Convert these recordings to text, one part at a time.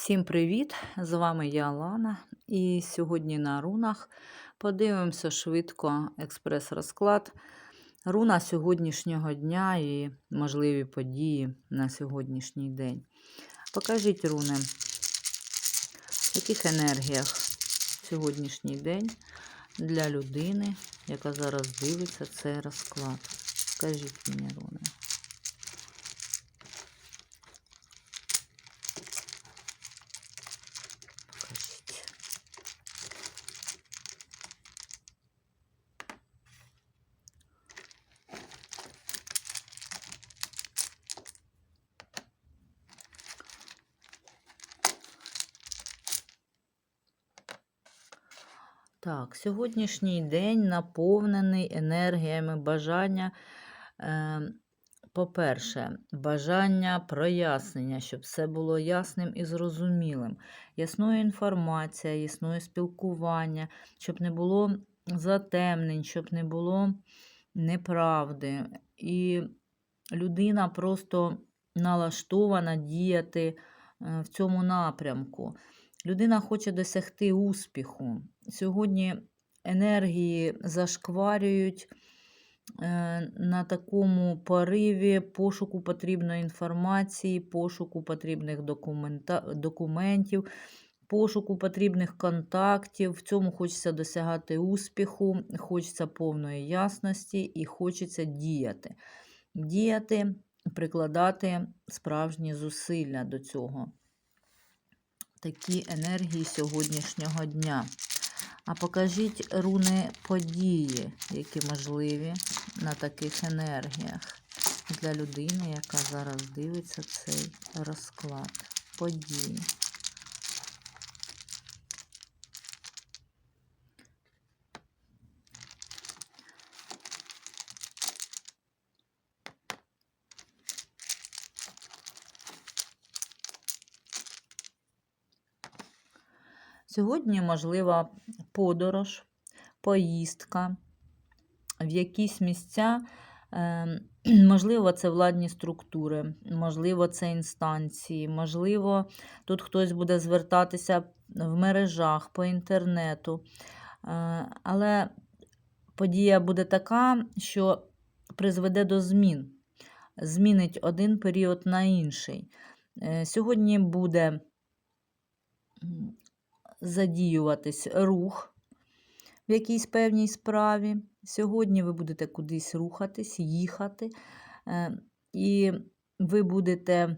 Всім привіт! З вами я Лана. І сьогодні на рунах подивимося швидко експрес-розклад. Руна сьогоднішнього дня і можливі події на сьогоднішній день. Покажіть руни, в яких енергіях сьогоднішній день для людини, яка зараз дивиться цей розклад. Скажіть мені, руни. Так, сьогоднішній день наповнений енергіями бажання. Е, по-перше, бажання прояснення, щоб все було ясним і зрозумілим. Ясною інформація, ясної спілкування, щоб не було затемнень, щоб не було неправди. І людина просто налаштована діяти е, в цьому напрямку. Людина хоче досягти успіху. Сьогодні енергії зашкварюють е, на такому пориві пошуку потрібної інформації, пошуку потрібних документів, пошуку потрібних контактів. В цьому хочеться досягати успіху, хочеться повної ясності і хочеться діяти. Діяти, прикладати справжні зусилля до цього. Такі енергії сьогоднішнього дня. А покажіть руни події, які можливі на таких енергіях для людини, яка зараз дивиться цей розклад. Події. Сьогодні можлива подорож, поїздка в якісь місця. Ем, можливо, це владні структури, можливо, це інстанції, можливо, тут хтось буде звертатися в мережах по інтернету. Е, але подія буде така, що призведе до змін, змінить один період на інший. Е, сьогодні буде задіюватись рух в якійсь певній справі. Сьогодні ви будете кудись рухатись, їхати, е, і ви будете,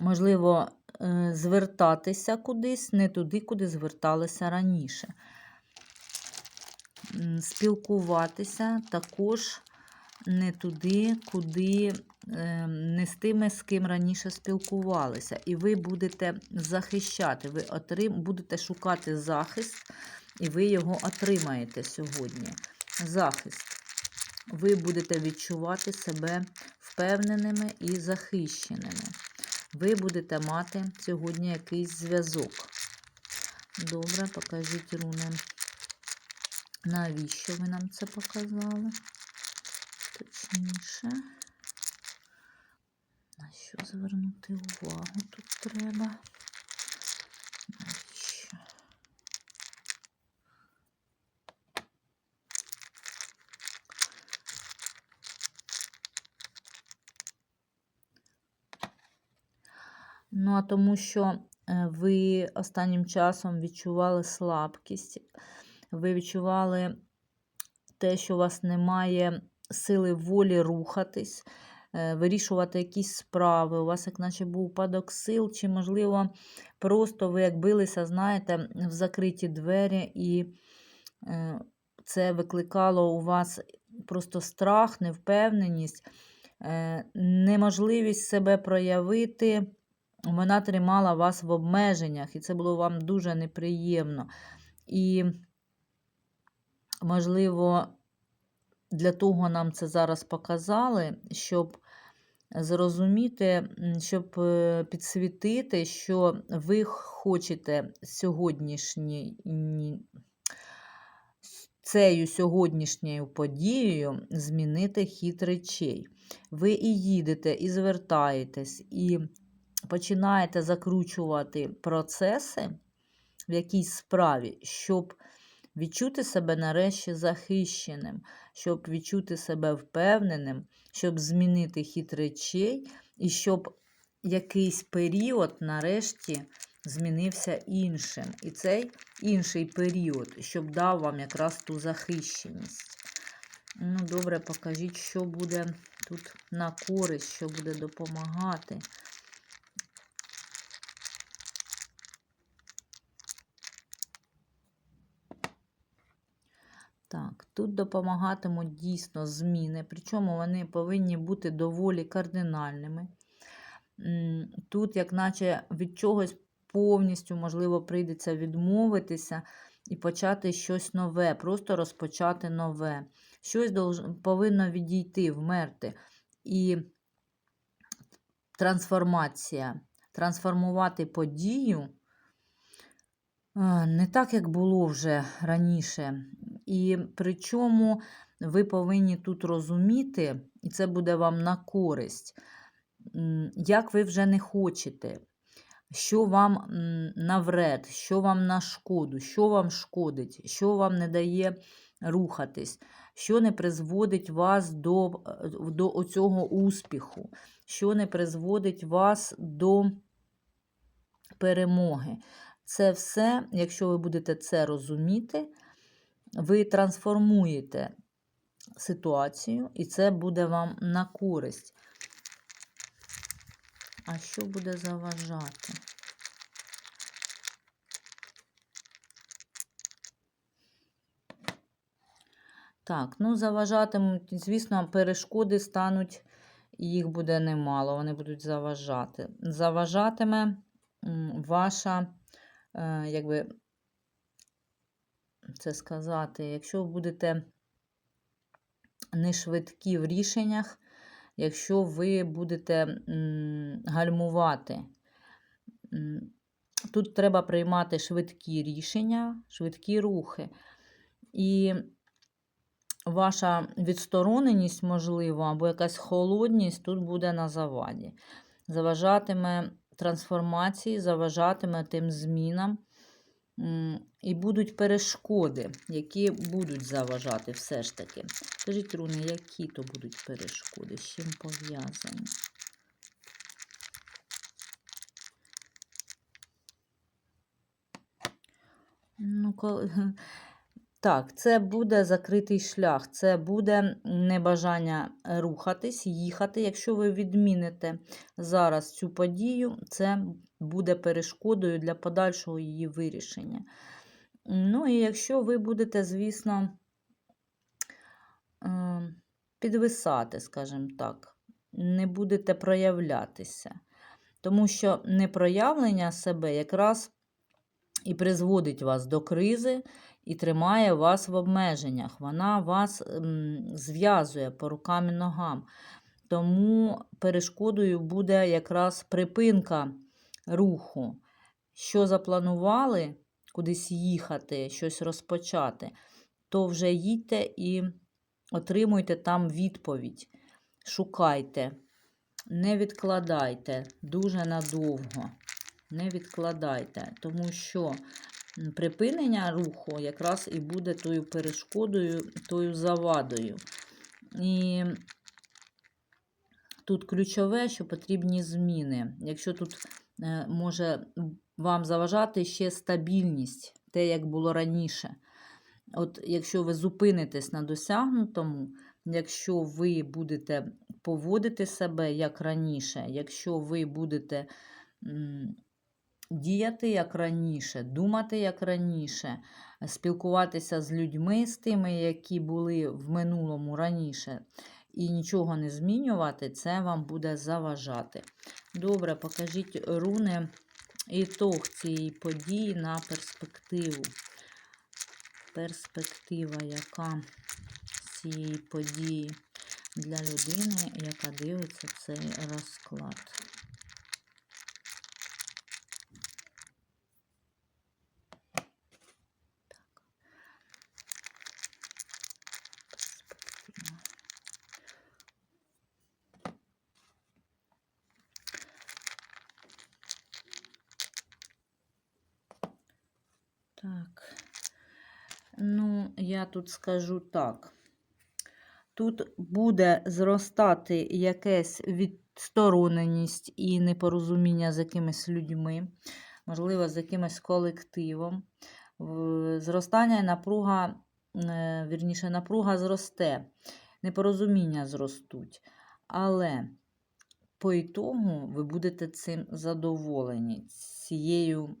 можливо, е, звертатися кудись, не туди, куди зверталися раніше. Спілкуватися також не туди, куди не з тими, з ким раніше спілкувалися. І ви будете захищати, ви отрим, будете шукати захист, і ви його отримаєте сьогодні. Захист. Ви будете відчувати себе впевненими і захищеними. Ви будете мати сьогодні якийсь зв'язок. Добре, покажіть руни. Навіщо ви нам це показали? Точніше. Звернути увагу тут треба? Ну, а тому що е, ви останнім часом відчували слабкість, ви відчували те, що у вас немає сили волі рухатись. Е, вирішувати якісь справи, у вас, як наче був упадок сил, чи, можливо, просто ви як билися, знаєте, в закриті двері, і е, це викликало у вас просто страх, невпевненість, е, неможливість себе проявити. Вона тримала вас в обмеженнях, і це було вам дуже неприємно. І, можливо, для того нам це зараз показали, щоб зрозуміти, щоб е, підсвітити, що ви хочете сьогоднішній. Цею сьогоднішньою подією змінити хід речей. Ви і їдете, і звертаєтесь, і починаєте закручувати процеси в якійсь справі, щоб відчути себе нарешті захищеним, щоб відчути себе впевненим, щоб змінити хід речей, і щоб якийсь період нарешті змінився іншим. І цей інший період, щоб дав вам якраз ту захищеність. Ну, добре, покажіть, що буде тут на користь, що буде допомагати. Так, тут допомагатимуть дійсно зміни, причому вони повинні бути доволі кардинальними. Тут, як наче від чогось повністю, можливо, прийдеться відмовитися і почати щось нове, просто розпочати нове. Щось повинно відійти, вмерти. І трансформація, трансформувати подію не так, як було вже раніше. І причому ви повинні тут розуміти, і це буде вам на користь, як ви вже не хочете, що вам навред, що вам на шкоду, що вам шкодить, що вам не дає рухатись, що не призводить вас до, е, до оцього успіху, що не призводить вас до перемоги. Це все, якщо ви будете це розуміти, ви трансформуєте ситуацію, і це буде вам на користь. А що буде заважати? Так, ну заважатимуть, звісно, перешкоди стануть, їх буде немало, вони будуть заважати. Заважатиме ваша, е, якби це сказати, якщо ви будете не швидкі в рішеннях, якщо ви будете гальмувати. Тут треба приймати швидкі рішення, швидкі рухи. І ваша відстороненість, можливо, або якась холодність тут буде на заваді. Заважатиме трансформації, заважатиме тим змінам. І будуть перешкоди, які будуть заважати все ж таки. Скажіть, Руни, які то будуть перешкоди, з чим пов'язані? Ну, коли... Так, це буде закритий шлях, це буде небажання рухатись, їхати. Якщо ви відміните зараз цю подію, це буде перешкодою для подальшого її вирішення. Ну і якщо ви будете, звісно, е, підвисати, скажімо так, не будете проявлятися. Тому що непроявлення себе якраз і призводить вас до кризи і тримає вас в обмеженнях. Вона вас м, зв'язує по рукам і ногам. Тому перешкодою буде якраз припинка руху. Що запланували кудись їхати, щось розпочати, то вже їдьте і отримуйте там відповідь. Шукайте, не відкладайте дуже надовго. Не відкладайте, тому що припинення руху якраз і буде тою перешкодою, тою завадою. І тут ключове, що потрібні зміни. Якщо тут е, може вам заважати ще стабільність, те, як було раніше. От Якщо ви зупинитесь на досягнутому, якщо ви будете поводити себе як раніше, якщо ви будете діяти як раніше, думати як раніше, спілкуватися з людьми, з тими, які були в минулому раніше, і нічого не змінювати, це вам буде заважати. Добре, покажіть руни ітог цієї події на перспективу. Перспектива, яка цієї події для людини, яка дивиться цей розклад. Перспектива. Я тут скажу так. Тут буде зростати якась відстороненість і непорозуміння з якимись людьми, можливо, з якимось колективом. Зростання і напруга, е, вірніше, напруга зросте, непорозуміння зростуть. Але по ітогу ви будете цим задоволені, цією,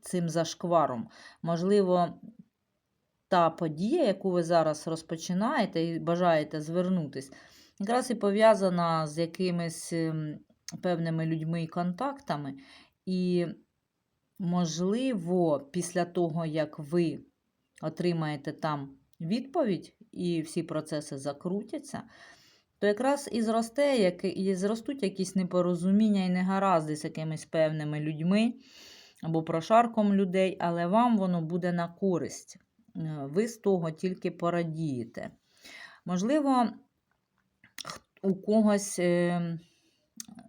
цим зашкваром. Можливо, та подія, яку ви зараз розпочинаєте і бажаєте звернутись, якраз і пов'язана з якимись ем, певними людьми і контактами. І, можливо, після того, як ви отримаєте там відповідь і всі процеси закрутяться, то якраз і зросте, як, і зростуть якісь непорозуміння і негаразди з якимись певними людьми або прошарком людей, але вам воно буде на користь. Е, Ви з того тільки порадієте. Можливо, у когось е,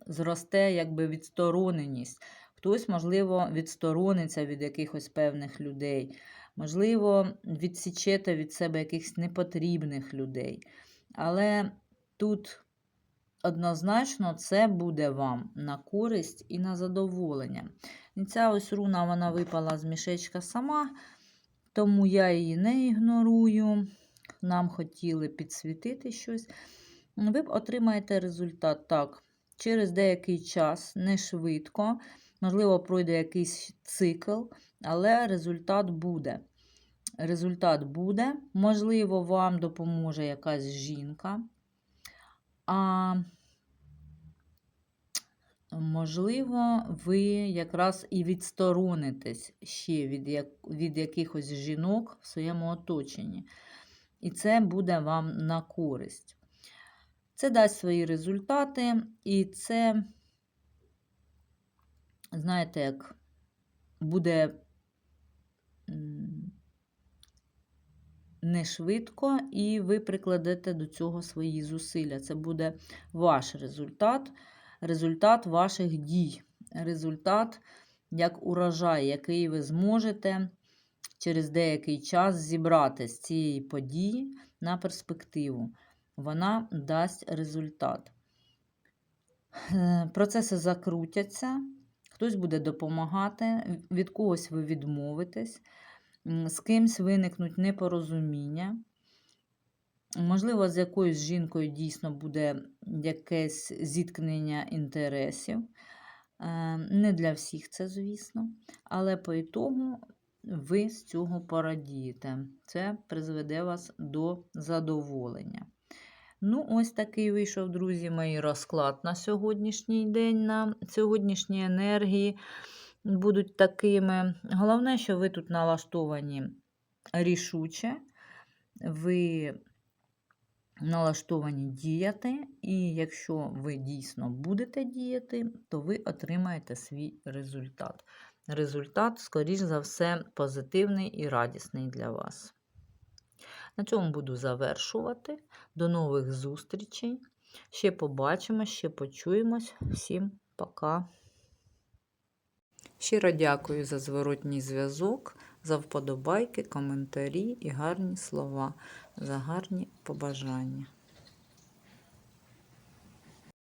зросте якби відстороненість. Хтось, можливо, відсторониться від якихось певних людей. Можливо, відсічете від себе якихось непотрібних людей. Але тут однозначно це буде вам на користь і на задоволення. І ця ось руна вона випала з мішечка сама, тому я її не ігнорую. Нам хотіли підсвітити щось. Ви отримаєте результат так. Через деякий час, не швидко, можливо, пройде якийсь цикл, але результат буде. Результат буде. Можливо, вам допоможе якась жінка. А можливо, ви якраз і відсторонитесь ще від, як, від якихось жінок в своєму оточенні. І це буде вам на користь. Це дасть свої результати, і це, знаєте, як буде не швидко, і ви прикладете до цього свої зусилля. Це буде ваш результат, результат ваших дій, результат як урожай, який ви зможете через деякий час зібрати з цієї події на перспективу. Вона дасть результат. Е, Процеси закрутяться, хтось буде допомагати, від когось ви відмовитесь, з кимсь виникнуть непорозуміння. Можливо, з якоюсь жінкою дійсно буде якесь зіткнення інтересів. Е, Не для всіх це, звісно, але по ітогу ви з цього порадієте. Це призведе вас до задоволення. Ну, ось такий вийшов, друзі, мій розклад на сьогоднішній день, на сьогоднішні енергії будуть такими. Головне, що ви тут налаштовані рішуче, ви налаштовані діяти, і якщо ви дійсно будете діяти, то ви отримаєте свій результат. Результат, скоріш за все, позитивний і радісний для вас. На цьому буду завершувати. До нових зустрічей. Ще побачимо, ще почуємось. Всім пока. Щиро дякую за зворотній зв'язок, за вподобайки, коментарі і гарні слова, за гарні побажання.